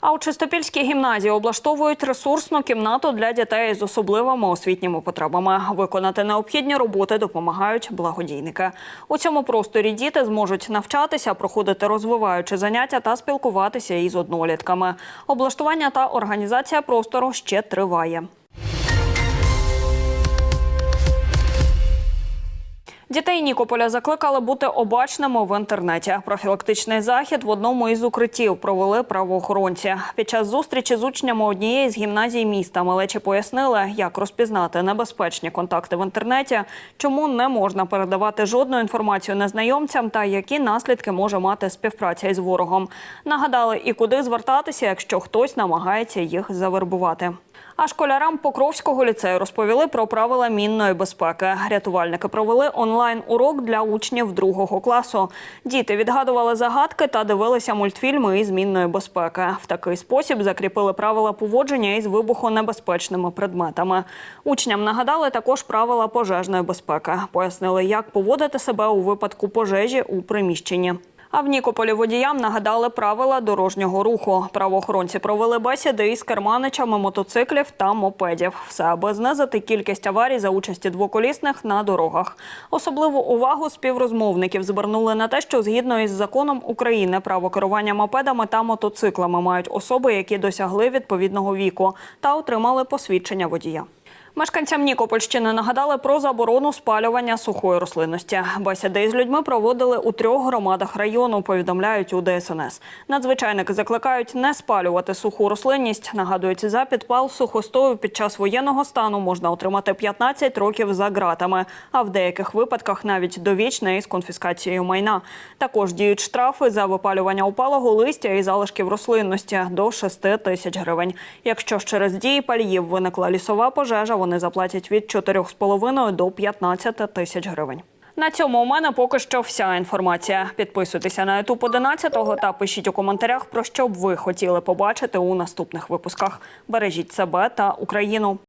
А у Чистопільській гімназії облаштовують ресурсну кімнату для дітей з особливими освітніми потребами. Виконати необхідні роботи допомагають благодійники. У цьому просторі діти зможуть навчатися, проходити розвиваючі заняття та спілкуватися із однолітками. Облаштування та організація простору ще триває. Дітей Нікополя закликали бути обачними в інтернеті. Профілактичний захід в одному із укриттів провели правоохоронці. Під час зустрічі з учнями однієї з гімназій міста малечі пояснили, як розпізнати небезпечні контакти в інтернеті, чому не можна передавати жодну інформацію незнайомцям та які наслідки може мати співпраця із ворогом. Нагадали і куди звертатися, якщо хтось намагається їх завербувати. А школярам Покровського ліцею розповіли про правила мінної безпеки. Рятувальники провели онлайн-урок для учнів другого класу. Діти відгадували загадки та дивилися мультфільми із мінної безпеки. В такий спосіб закріпили правила поводження із вибухонебезпечними предметами. Учням нагадали також правила пожежної безпеки. Пояснили, як поводити себе у випадку пожежі у приміщенні. А в Нікополі водіям нагадали правила дорожнього руху. Правоохоронці провели бесіди із керманичами мотоциклів та мопедів. Все аби знизити кількість аварій за участі двоколісних на дорогах. Особливу увагу співрозмовників звернули на те, що згідно із законом України право керування мопедами та мотоциклами мають особи, які досягли відповідного віку та отримали посвідчення водія. Мешканцям Нікопольщини нагадали про заборону спалювання сухої рослинності. Бесіди із людьми проводили у трьох громадах району. Повідомляють у ДСНС. Надзвичайники закликають не спалювати суху рослинність. Нагадують, за підпал сухостою під час воєнного стану можна отримати 15 років за ґратами, а в деяких випадках навіть довічне із конфіскацією майна. Також діють штрафи за випалювання опалого листя і залишків рослинності до 6 тисяч гривень. Якщо ж через дії паліїв виникла лісова пожежа, вони заплатять від 4,5 до 15 тисяч гривень. На цьому у мене поки що вся інформація. Підписуйтеся на YouTube 11 та пишіть у коментарях, про що б ви хотіли побачити у наступних випусках. Бережіть себе та Україну.